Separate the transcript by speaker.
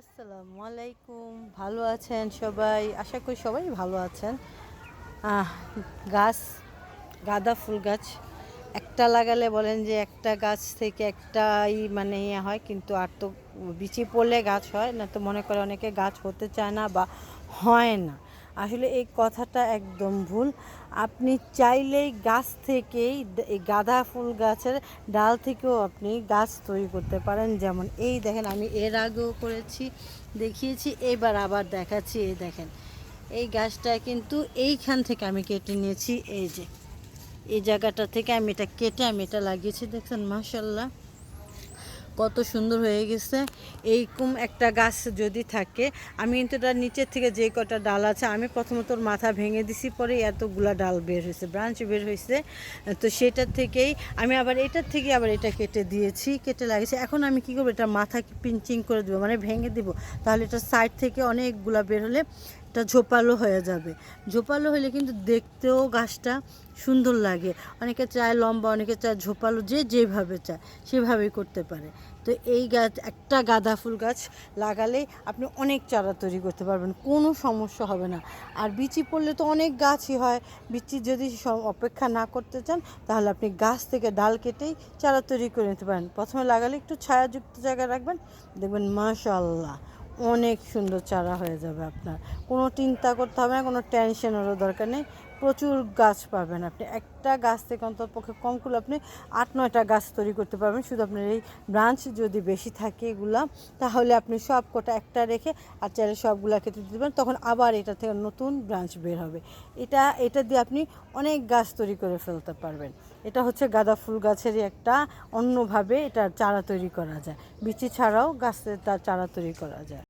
Speaker 1: আসসালামু আলাইকুম ভালো আছেন সবাই? আশা করি সবাই ভালো আছেন। গাছ, গাঁদা ফুল গাছ। একটা লাগালে বলেন যে একটা গাছ থেকে একটাই মানে ইয়ে হয়, কিন্তু আর তো বিচি পড়লে গাছ হয় না, তো মনে করে অনেকে গাছ হতে চায় না বা হয় না। আসলে এই কথাটা একদম ভুল। আপনি চাইলেই গাছ থেকেই এই গাঁদা ফুল গাছের ডাল থেকেও আপনি গাছ তৈরি করতে পারেন। যেমন এই দেখেন, আমি এর আগেও করেছি, দেখিয়েছি, এবার আবার দেখাচ্ছি, এই দেখেন। এই গাছটা কিন্তু এইখান থেকে আমি কেটে নিয়েছি, এই যে। এই জায়গাটা থেকে আমি এটা কেটে আমি এটা লাগিয়েছি, দেখছেন? মাসাল্লাহ কত সুন্দর হয়ে গেছে। এইরকম একটা গাছ যদি থাকে, আমি কিন্তু তার নিচের থেকে যে কটা ডাল আছে, আমি প্রথমত ওর মাথা ভেঙে দিছি, পরে এতগুলা ডাল বের হয়েছে, ব্রাঞ্চ বের হয়েছে। তো সেটার থেকেই আমি আবার এটার থেকে আবার এটা কেটে দিয়েছি, কেটে লাগিয়েছি। এখন আমি কি করব, এটা মাথা পিঞ্চিং করে দেবো মানে ভেঙে দিব। তাহলে এটা সাইড থেকে অনেকগুলা বের হলে এটা ঝোপালো হয়ে যাবে। ঝোপালো হলে কিন্তু দেখতেও গাছটা সুন্দর লাগে। অনেকে চায় লম্বা, অনেকে চায় ঝোপালো, যে যেভাবে চায় সেভাবেই করতে পারে। তো এই গাছ, একটা গাঁদা ফুল গাছ লাগালে আপনি অনেক চারা তৈরি করতে পারবেন, কোনো সমস্যা হবে না। আর বিচি পড়লে তো অনেক গাছই হয়। বিচি যদি অপেক্ষা না করতে চান, তাহলে আপনি গাছ থেকে ডাল কেটেই চারা তৈরি করে নিতে পারেন। প্রথমে লাগালে একটু ছায়াযুক্ত জায়গায় রাখবেন, দেখবেন মাশাল্লাহ অনেক সুন্দর চারা হয়ে যাবে আপনার। কোনো চিন্তা করতে হবে না, কোনো টেনশনেরও দরকার নেই। প্রচুর গাছ পাবেন আপনি। একটা গাছ থেকে অন্তত পক্ষে কম করলে আপনি আট, নয়টা গাছ তৈরি করতে পারবেন। শুধু আপনার এই ব্রাঞ্চ যদি বেশি থাকে এগুলা, তাহলে আপনি সব কটা একটা রেখে আর চাইলে সবগুলা কেটে দিতে পারেন। তখন আবার এটা থেকে নতুন ব্রাঞ্চ বের হবে। এটা এটা দিয়ে আপনি অনেক গাছ তৈরি করে ফেলতে পারবেন। এটা হচ্ছে গাঁদা ফুল গাছেরই একটা অন্যভাবে এটা চারা তৈরি করা যায়। বিচি ছাড়াও গাছের তার চারা তৈরি করা যায়।